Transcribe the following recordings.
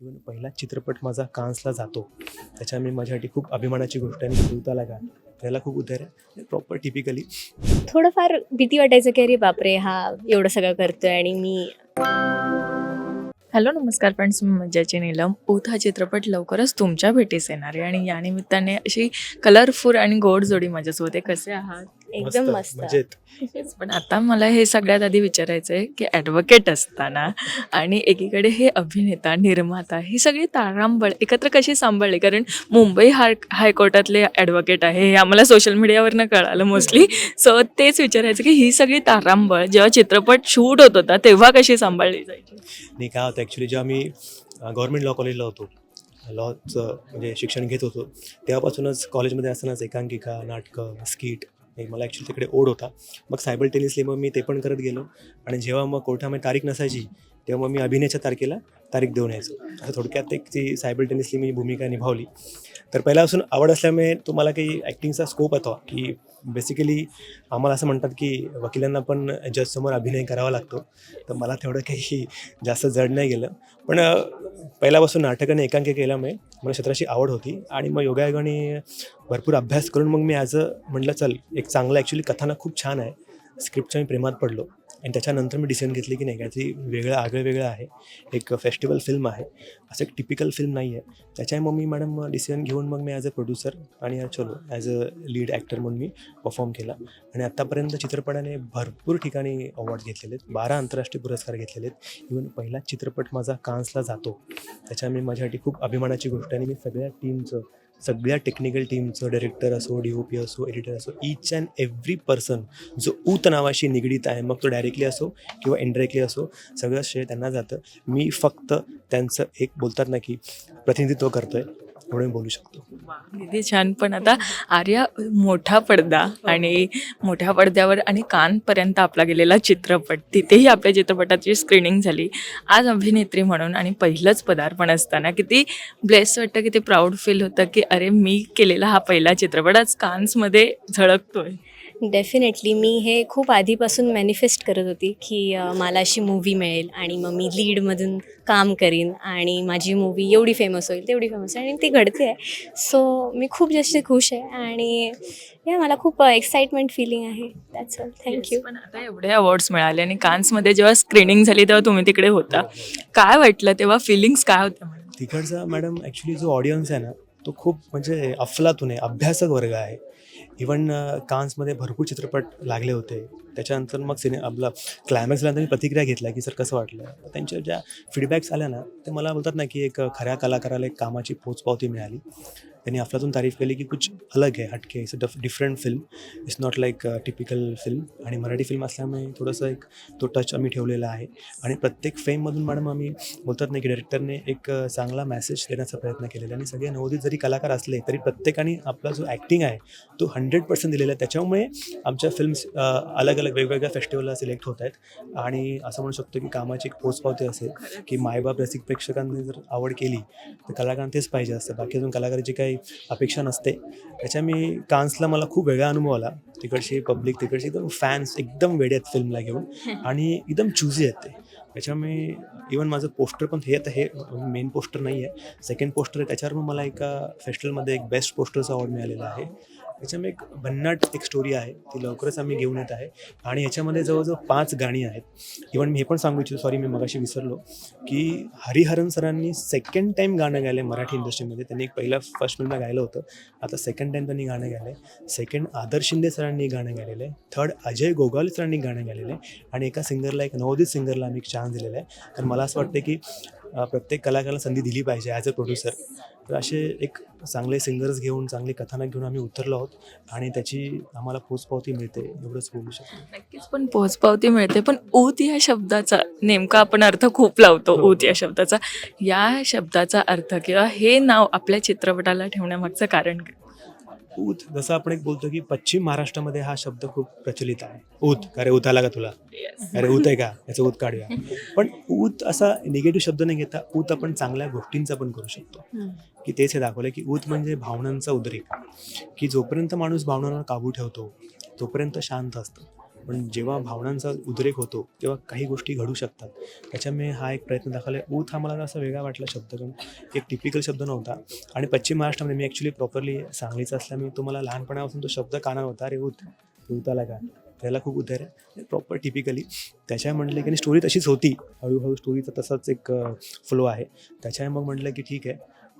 Even पहिला चित्रपट माझा कान्सला जातो. त्याच्यामुळे माझ्यासाठी खूप अभिमानाची गोष्ट आहे. भूताला गाणं त्याला खूप उद्धार आहे. प्रॉपर टिपिकली थोडंफार भीती वाटायचं की अरे बापरे हा एवढं सगळं करतोय आणि मी हॅलो नमस्कार फ्रेंड्स. मी मज्जाची नीलम. ओथ हा चित्रपट लवकरच तुमच्या भेटीस येणार आहे आणि या निमित्ताने अशी कलरफुल आणि गोड जोडी माझ्यासोबत आहे. कसे आहात? एकदम मस्त. मजेत. पण आता मला हे सगळ्यात आधी विचारायचं आहे की ॲडव्होकेट असताना आणि एकीकडे हे अभिनेता निर्माता ही सगळी तारांबळ एकत्र कशी सांभाळली? कारण मुंबई हाय हायकोर्टातले ॲडव्होकेट आहे हे आम्हाला सोशल मीडियावरनं कळालं मोस्टली सो तेच विचारायचं की ही सगळी तारांबळ जेव्हा चित्रपट शूट होत होता तेव्हा कशी सांभाळली जायची? काय होतं ॲक्च्युली जेव्हा मी गव्हर्मेंट लॉ कॉलेजला होतो लॉचं म्हणजे शिक्षण घेत होतो तेव्हापासूनच कॉलेजमध्ये असतानाच एकांकिका नाटकं स्किट नाही मला ॲक्च्युली तिकडे ओढ होता. मग सायबल टेनिसली मग मी ते पण करत गेलो. आणि जेव्हा मग कोर्टामध्ये तारीख नसायची तेव्हा मग मी अभिनयाच्या तारखेला तारीख देऊन यायचो. असं थोडक्यात एक ती सायबल टेनिसली मी भूमिका निभावली. तर पहिल्यापासून आवड असल्यामुळे तुम्हाला काही ॲक्टिंगचा स्कोप होता की बेसिकली आम्हाला असं म्हणतात की वकिलांना पण जजसमोर अभिनय करावा लागतो. तर मला तेवढं काही जास्त जड नाही गेलं. पण पहिल्यापासून नाटक आणि एकांकी केल्यामुळे मला क्षेत्राची आवड होती आणि मग योगायोगाने भरपूर अभ्यास करून मग मी ॲज अ म्हटलं चल एक चांगलं ॲक्च्युली कथाना खूप छान आहे. स्क्रिप्टच्या मी प्रेमात पडलो. आणि त्याच्यानंतर मी डिसिजन घेतली की नाही काहीतरी वेगळं आगळं वेगळं आहे. एक फेस्टिवल फिल्म आहे. असं एक टिपिकल फिल्म नाही आहे त्याच्यामुळे मग मी मॅडम डिसिजन घेऊन मग मी ॲज अ प्रोड्युसर आणि चलो ॲज अ लीड ॲक्टर म्हणून मी परफॉर्म केला. आणि आत्तापर्यंत चित्रपटाने भरपूर ठिकाणी अवॉर्ड घेतलेले आहेत. बारा आंतरराष्ट्रीय पुरस्कार घेतलेले आहेत. इवन पहिलाच चित्रपट माझा कान्सला जातो. त्याच्यामुळे माझ्यासाठी खूप अभिमानाची गोष्ट आणि मी सगळ्या टीमचं सगळ्या टेक्निकल टीमचं डायरेक्टर असो डी ओ पी असो एडिटर असो ईच अँड एव्हरी पर्सन जो ऊत नावाशी निगडीत आहे मग तो डायरेक्टली असो किंवा इनडायरेक्टली असो सगळं श्रेय त्यांना जातं. मी फक्त त्यांचं एक बोलतात ना की प्रतिनिधित्व करतो आहे एवढं मी बोलू शकतो. किती छान. पण आता आर्या मोठा पडदा आणि मोठ्या पडद्यावर आणि कानपर्यंत आपला गेलेला चित्रपट तिथेही आपल्या चित्रपटाची स्क्रीनिंग झाली. आज अभिनेत्री म्हणून आणि पहिलंच पदार्पण असताना किती ब्लेस वाटतं किती प्राऊड फील होतं की अरे मी केलेला हा पहिला चित्रपट आज कान्समध्ये झळकतोय. डेफिनेटली मी हे खूप आधीपासून मॅनिफेस्ट करत होती की मला अशी मूवी मिळेल आणि मग मी लीडमधून काम करीन आणि माझी मूवी एवढी फेमस होईल तेवढी फेमस आणि ती घडते. आहे सो मी खूप जास्त खुश आहे आणि या मला खूप एक्साइटमेंट फिलिंग आहे. दॅट्स ऑल थँक्यू पण आता एवढे अवॉर्ड्स मिळाले आणि कान्समध्ये जेव्हा स्क्रीनिंग झाली तेव्हा तुम्ही तिकडे होता. काय वाटलं तेव्हा? फिलिंग्स काय होत्या मॅडम? तिकडचा मॅडम ॲक्च्युली जो ऑडियन्स आहे ना तो खूप म्हणजे अफलातून आहे अभ्यासक वर्ग आहे. इवन uh, कान्समध्ये भरपूर चित्रपट लागले होते. त्याच्यानंतर मग सिने आपला क्लायमॅक्सला मी प्रतिक्रिया घेतल्या की सर कसं वाटलं? तर त्यांच्या ज्या फीडबॅक्स आल्या ना ते मला बोलतात ना की एक खऱ्या कलाकाराला एक कामाची पोचपावती मिळाली. त्यांनी अफलातून तारीफ केली की कुछ अलग आहे हटके. It's duff different film it's not like typical film आणि मराठी फिल्म असल्यामुळे थोडंसं एक तो टच आम्ही ठेवलेला आहे. आणि प्रत्येक फेममधून मॅडम आम्ही बोलतात नाही की डायरेक्टरने एक अ, चांगला मेसेज देण्याचा प्रयत्न केलेला आहे. आणि सगळे नवोदित जरी कलाकार असले तरी प्रत्येकाने आपला जो ॲक्टिंग आहे तो हंड्रेड पर्सेंट दिलेला आहे. त्याच्यामुळे आमच्या फिल्म्स अलग अलग वेगवेगळ्या फेस्टिवलला सिलेक्ट होत आहेत. आणि असं म्हणू शकतो की कामाची एक पोचपावती असेल की मायबाप रसिक प्रेक्षकांनी जर आवड केली तर कलाकारांना तेच पाहिजे असतं. बाकी अजून कलाकाराची काही अपेक्षा नसते. त्याच्या मी कान्सला मला खूप वेगळा अनुभव आला. तिकडची पब्लिक तिकडची एकदम फॅन्स एकदम वेडे आहेत फिल्मला घेऊन. आणि एकदम चुझी आहेत ते. त्याच्यामुळे इवन माझं पोस्टर पण हे आता हे मेन पोस्टर नाही आहे सेकंड पोस्टर आहे. त्याच्यावर मग मला एका फेस्टिवलमध्ये एक बेस्ट पोस्टरचा अवॉर्ड मिळालेला आहे. त्याच्यामुळे एक भन्नाट एक स्टोरी आहे. ती लवकरच आम्ही घेऊन येत आहे. आणि याच्यामध्ये जवळजवळ पाच गाणी आहेत. इवन मी हे पण सांगू इच्छितो सॉरी मी मगाशी विसरलो की हरिहरन सरांनी सेकंड टाईम गाणं गायलं मराठी इंडस्ट्रीमध्ये त्यांनी एक पहिला फर्स्ट फिल्मला गायलं होतं. आता सेकंड टाईम त्यांनी गाणं गायलं आहे सेकंड आदर शिंदे सरांनी गाणं गायलेलं आहे. थर्ड अजय गोगावले सरांनी गाणं गायलेलं आहे. आणि एका सिंगरला एक नवोदित सिंगरला आम्ही एक चान्स दिलेला आहे. कारण मला असं वाटतं की प्रत्येक कलाकाराला संधी दिली पाहिजे ॲज अ प्रोड्युसर तर असे एक चांगले सिंगर्स घेऊन चांगले कथानक घेऊन आम्ही उतरलो आहोत आणि त्याची आम्हाला पोचपावती मिळते एवढंच बोलू शकतो. नक्कीच पण पोचपावती मिळते. पण ऊत या शब्दाचा नेमका आपण अर्थ खूप लावतो हो. ऊत या शब्दाचा. या शब्दाचा अर्थ किंवा हे नाव आपल्या चित्रपटाला ठेवण्यामागचं कारण काय? ऊत. जसं आपण एक बोलतो की पश्चिम महाराष्ट्रामध्ये हा शब्द खूप प्रचलित आहे. ऊत. अरे ऊत आला का तुला? अरे ऊत आहे का? याचं ऊत काढूया. पण ऊत असा निगेटिव्ह शब्द नाही घेता ऊत आपण चांगल्या गोष्टींचा पण करू शकतो. की तेच हे दाखवलं की ऊत म्हणजे भावनांचा उद्रेक. की जोपर्यंत माणूस भावनांवर काबू ठेवतो तोपर्यंत शांत असतं. पण जेव्हा भावनांचा उद्रेक होतो तेव्हा काही गोष्टी घडू शकतात. त्याच्यामुळे हा एक प्रयत्न दाखवला आहे. ऊत हा मला असा वेगळा वाटला शब्द कारण एक टिपिकल शब्द नव्हता. आणि पश्चिम महाराष्ट्रामध्ये मी ॲक्च्युली प्रॉपरली सांगलीचा असल्यामुळे तो मला लहानपणापासून तो शब्द कानावर होता. अरे ऊत ऊताला का? त्याला खूप उद्धार आहे. प्रॉपर टिपिकली त्याच्या म्हटलं की स्टोरी तशीच होती. हळूहळू स्टोरीचा तसाच एक फ्लो आहे. त्याच्यामुळे मग म्हटलं की ठीक आहे.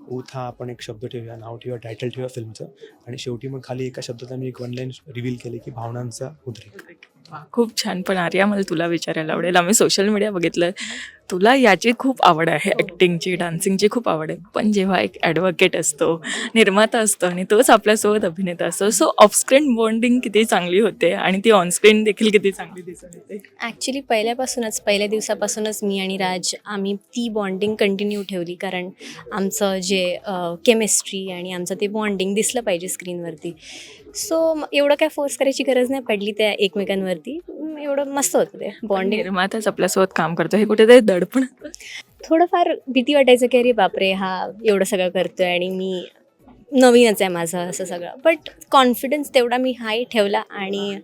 ऊत हा आपण एक शब्द ठेवूया नाव ठेवूया टायटल ठेवूया फिल्मचं. आणि शेवटी मग खाली एका शब्दात आम्ही एक वन लाईन रिव्हील केली की भावनांचा उद्रेक. खूप छान. पण आर्या मला तुला विचारायला आवडेल. आम्ही सोशल मीडिया बघितलं. तुला याची खूप आवड आहे ॲक्टिंगची डान्सिंगची खूप आवड आहे. पण जेव्हा एक ॲडव्होकेट असतो निर्माता असतो आणि तोच आपल्यासोबत अभिनेता असतो सो ऑफस्क्रीन बॉन्डिंग किती चांगली होते आणि ती ऑनस्क्रीन देखील किती चांगली दिसून येते? ॲक्च्युली पहिल्यापासूनच पहिल्या दिवसापासूनच मी आणि राज आम्ही ती बॉन्डिंग कंटिन्यू ठेवली. कारण आमचं जे केमिस्ट्री आणि आमचं ते बॉन्डिंग दिसलं पाहिजे स्क्रीनवरती सो एवढं काय फोर्स करायची गरज नाही पडली त्या एकमेकांवरती. एवढं मस्त होतं ते बॉन्डिंग निर्माताच आपल्यासोबत काम करतो हे कुठेतरी दडपण. थोडंफार भीती वाटायचं की अरे बापरे हा एवढं सगळं करतोय आणि मी नवीनच आहे माझं असं सगळं. बट कॉन्फिडन्स तेवढा मी हाय ठेवला आणि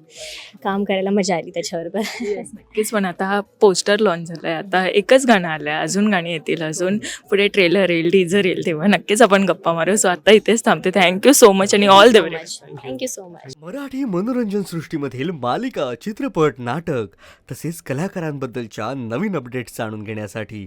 काम करायला मजा आली त्याच्यावर पण नक्कीच. पण आता हा पोस्टर लॉन्च झाला आहे आता एकच गाणं आलं आहे अजून गाणी येतील अजून पुढे ट्रेलर येईल टीजर येईल तेव्हा नक्कीच आपण गप्पा मारू. सो आता इथेच थांबते. थँक्यू सो मच आणि all the best thank you so much Marathi मनोरंजन सृष्टीमधील मालिका चित्रपट नाटक तसेच कलाकारांबद्दलच्या नवीन अपडेट्स जाणून घेण्यासाठी